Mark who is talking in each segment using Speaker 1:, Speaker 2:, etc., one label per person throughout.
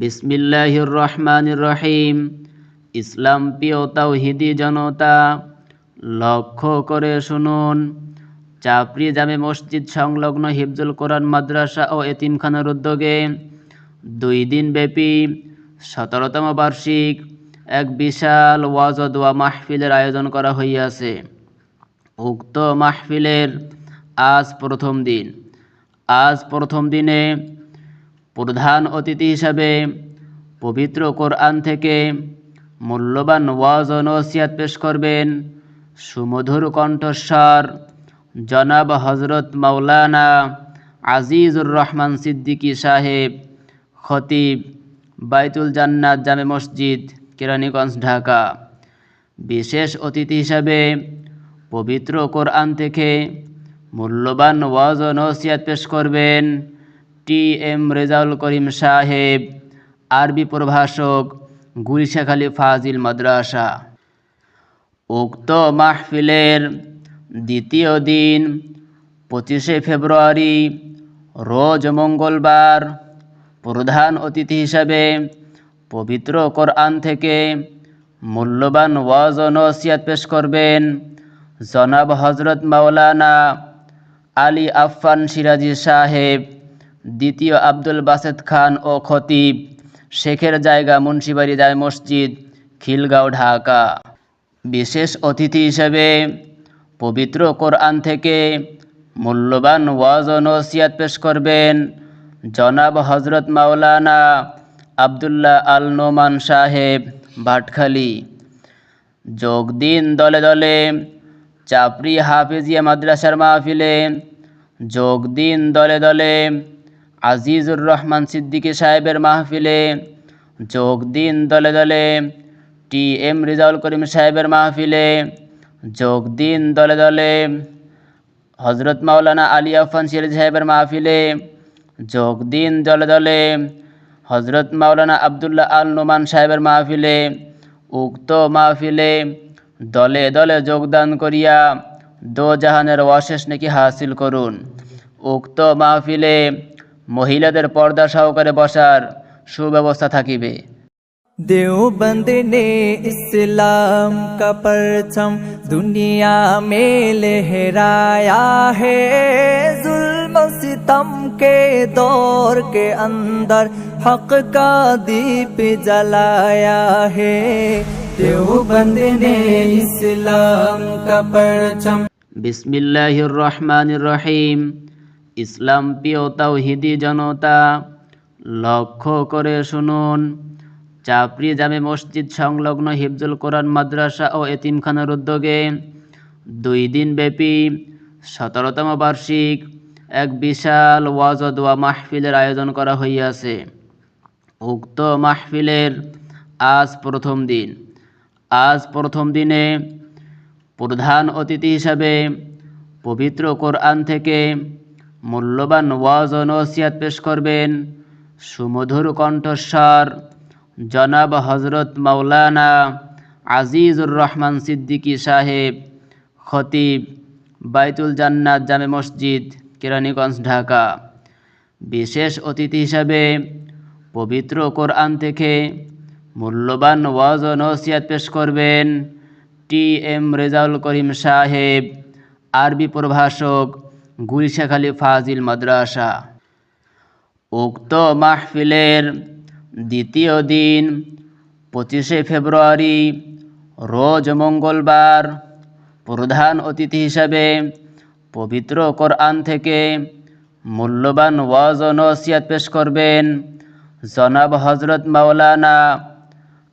Speaker 1: বিসমিল্লাহির রহমানির রহিম। ইসলাম প্রিয় তাওহিদি জনতা, লক্ষ্য করে শুনুন। চাপড়ি জামে মসজিদ সংলগ্ন হিফজুল কোরআন মাদ্রাসা ও এতিমখানার উদ্যোগে দুই দিন ব্যাপী সতেরোতম বার্ষিক এক বিশাল ওয়াজ দোয়া মাহফিলের আয়োজন করা হইয়াছে। উক্ত মাহফিলের আজ প্রথম দিন। আজ প্রথম দিনে প্রধান অতিথি হিসাবে পবিত্র কোরআন থেকে মূল্যবান ওয়াজ ও নসিয়াত পেশ করবেন সুমধুর কণ্ঠস্বর জনাব হজরত মাওলানা আজিজুর রহমান সিদ্দিকী সাহেব, খতিব বাইতুল জান্নাত জামে মসজিদ, কেরানীগঞ্জ, ঢাকা। বিশেষ অতিথি হিসাবে পবিত্র কোরআন থেকে মূল্যবান ওয়াজ ও নসিয়াত পেশ করবেন টি এম রেজাউল করিম সাহেব, আরবি প্রভাষক, গুলশাখালী ফাজিল মাদ্রাসা। উক্ত মাহফিলের দ্বিতীয় দিন, পঁচিশে ফেব্রুয়ারি, রোজ মঙ্গলবার, প্রধান অতিথি হিসাবে পবিত্র কোরআন থেকে মূল্যবান ওয়াজ ও নসিয়াত পেশ করবেন জনাব হজরত মাওলানা আলী আফফান সিরাজি সাহেব। দ্বিতীয় আব্দুল বাসেদ খান ও খতিব। শেখের জায়গা মুন্সিবাড়ি জায় মসজিদ, খিলগাঁও, ঢাকা। বিশেষ অতিথি হিসেবে পবিত্র কোরআন থেকে মূল্যবান ওয়াজ ও নসিয়াত পেশ করবেন জনাব হজরত মাওলানা আবদুল্লাহ আল নোমান সাহেব ভাটখালি যোগ দিন দলে দলে চাপড়ি হাফিজিয়া মাদ্রাসার মাহফিলে যোগ দিন দলে দলে আজিজুর রহমান সিদ্দিকী সাহেবের মাহফিলে যোগ দিন দলে দলে টি এম রিজাউল করিম সাহেবের মাহফিলে যোগ দিন দলে দলে, হজরত মাওলানা আলী আফান সির সাহেবের মাহফিলে যোগ দিন দলে দলে, হজরত মাওলানা আবদুল্লাহ আল নোমান সাহেবের মাহফিলে উক্ত মাহফিলে দলে দলে যোগদান করিয়া দো জাহানের অশেষ নাকি হাসিল করুন। উক্ত মাহফিলে মহিলাদের পর্দা সহকারে বসার সুব্যবস্থা থাকিবে
Speaker 2: देवबंद ने इस्लाम का परचम दुनिया में लहराया है जुल्म सितम के दौर के अंदर हक का दीप जलाया है देवबंद ने इस्लाम का परचम
Speaker 1: বিসমিল্লাহির রহমানির রহিম ইসলাম প্রিয় তাওহিদি জনতা, লক্ষ্য করে শুনুন। চাপড়ি জামে মসজিদ সংলগ্ন হিফজুল কোরআন মাদ্রাসা ও এতিমখানার উদ্যোগে দুই দিন ব্যাপী সতেরোতম বার্ষিক এক বিশাল ওয়াজ দোয়া মাহফিলের আয়োজন করা হইয়াছে। উক্ত মাহফিলের আজ প্রথম দিন। আজ প্রথম দিনে প্রধান অতিথি হিসাবে পবিত্র কোরআন থেকে মূল্যবান ওয়াজ ও নসিয়াত পেশ করবেন সুমধুর কণ্ঠস্বর, জনাব হজরত মাওলানা আজিজুর রহমান সিদ্দিকী সাহেব, খতিব বাইতুল জান্নাত জামে মসজিদ, কেরানীগঞ্জ, ঢাকা। বিশেষ অতিথি হিসাবে পবিত্র কোরআন থেকে মূল্যবান ওয়াজ ও নসিয়াত পেশ করবেন টি এম রেজাউল করিম সাহেব, আরবি প্রভাষক গুলশাখালী ফাজিল মাদ্রাসা। উক্ত মাহফিলের দ্বিতীয় দিন, পঁচিশে ফেব্রুয়ারি, রোজ মঙ্গলবার, প্রধান অতিথি হিসাবে পবিত্র কোরআন থেকে মূল্যবান ওয়াজ ও নসিয়াত পেশ করবেন জনাব হজরত মাওলানা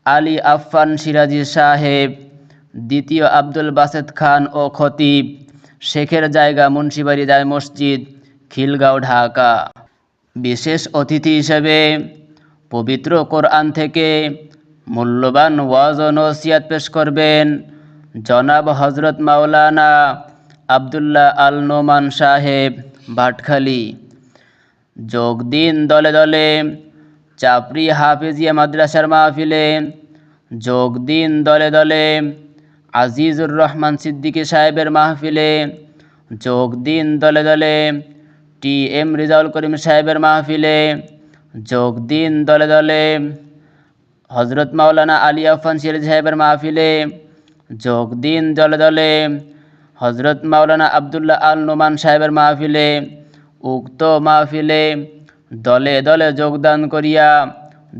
Speaker 1: আলী আফফান সিরাজি সাহেব, দ্বিতীয় আব্দুল বাসেদ খান ও খতিব। শেখের জায়গা মুন্সিবাড়ি জায় মসজিদ, খিলগাঁও, ঢাকা। বিশেষ অতিথি হিসেবে পবিত্র কোরআন থেকে মূল্যবান ওয়াজ ও নসিয়াত পেশ করবেন জনাব হজরত মাওলানা আবদুল্লাহ আল নোমান সাহেব ভাটখালি। যোগ দিন দলে দলে চাপড়ি হাফিজিয়া মাদ্রাসার মাহফিলে। যোগ দিন দলে দলে আজিজুর রহমান সিদ্দিকী সাহেবের মাহফিলে যোগ দিন দলে দলে। টি এম রিজাউল করিম সাহেবের মাহফিলে যোগ দিন দলে দলে। হজরত মাওলানা আলী আফান সিরাজ সাহেবের মাহফিলে যোগ দিন দলে দলে। হজরত মাওলানা আবদুল্লাহ আল নোমান সাহেবের মাহফিলে উক্ত মাহফিলে দলে দলে যোগদান করিয়া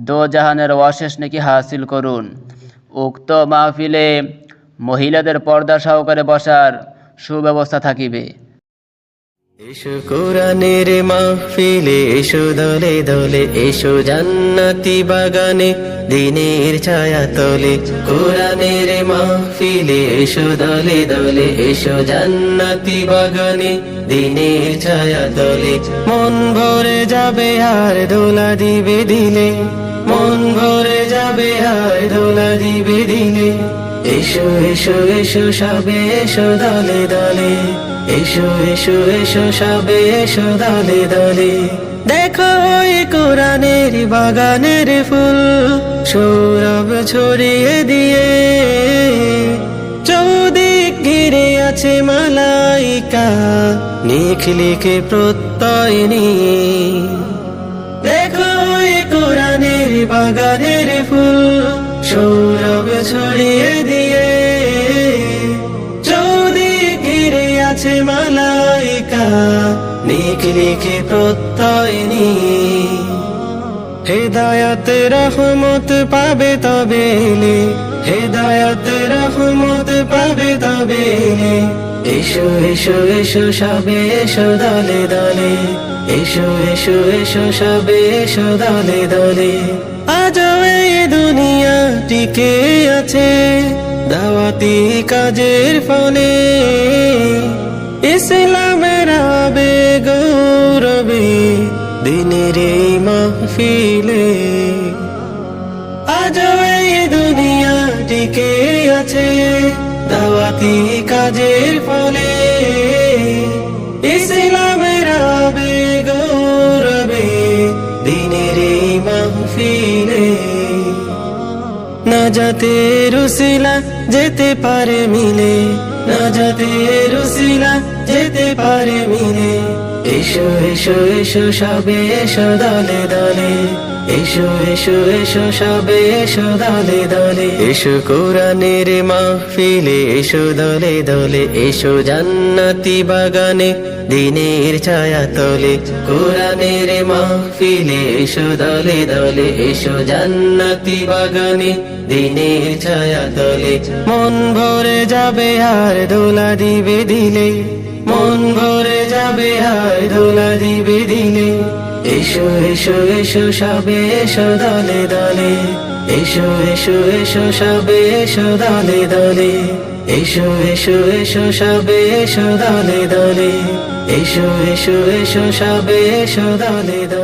Speaker 1: দো জাহানের অশেষ নাকি হাসিল করুন। উক্ত মাহফিলে মহিলাদের পর্দা সহকারে বসার সুব্যবস্থা থাকিবে।
Speaker 3: এসো কোরআনের মাহফিলে, এসো দলে দলে, এসো জান্নাতি বাগানে, দিনের ছায়া তলে। কোরআনের মাহফিলে, এসো দলে দলে, এসো জান্নাতি বাগানে, দিনের ছায়া তলে। মন ভরে যাবে আর দোলা দিবে দিলে, মন ভরে যাবে আর দোলা দিবে দিলে। এসো এসো এসো, সবে এসো দলে দলে। এসো এসো এসো, সবে এসো দলে দলে। দেখো কোরআনের বাগানের ফুল, সৌরভ ছড়িয়ে দিয়ে। চৌদিক ঘিরে আছে মালাইকা নিখিলিকে প্রত্যয় নিয়ে। দেখো কোরআনের বাগানের ফুল সৌরভ ছড়িয়ে দিয়ে চৌদিক ঘিরে আছে মালাইকা নিখ লিখে প্রত্যয় হেদায়াত রহমত পাবে তবে হেদায়াত রহমত পাবে তবে এসো এসো এসো সবে, এসো দলে দলে, এসো এসো এসো সবে, এসো দলে দলে। আজ এই দুনিয়া টিকে আছে? দাওয়াতি কাজের ফলে ইসলামের আবে গৌরবে দিনের মাহফিলে। আজ এই দুনিয়া টিকে আছে দাওয়াতি কাজের ফলে। ইসলামের যাতে রুসিলা যেতে পারে মিলে। না যাতে রুসিলা যেতে পারে মিলে। এসো এসো এসো সবে, এসো দলে দলে। এসো এসো এসো সবে, এসো দলে দলে। এসো কোরআনের মাহফিলে, এসো দলে দলে। এসো জান্নাতি বাগানে, দিনের ছায়া তলে। কোরআনের মাহফিলে, এসো দলে দলে। এসো জান্নাতি বাগানে, দিনের ছায়া তলে। মন ভরে যাবে আর দোলা দিবে দিলে। মন ভরে যাবে, হায় দোলা দিবে দিলে এসো এসো এসো সবে, এসো দলে দলে। এসো এসো এসো সবে, এসো দলে দলে। এসো এসো এসো সবে, এসো দলে দলে। এসো এসো এসো সবে, এসো দলে দলে।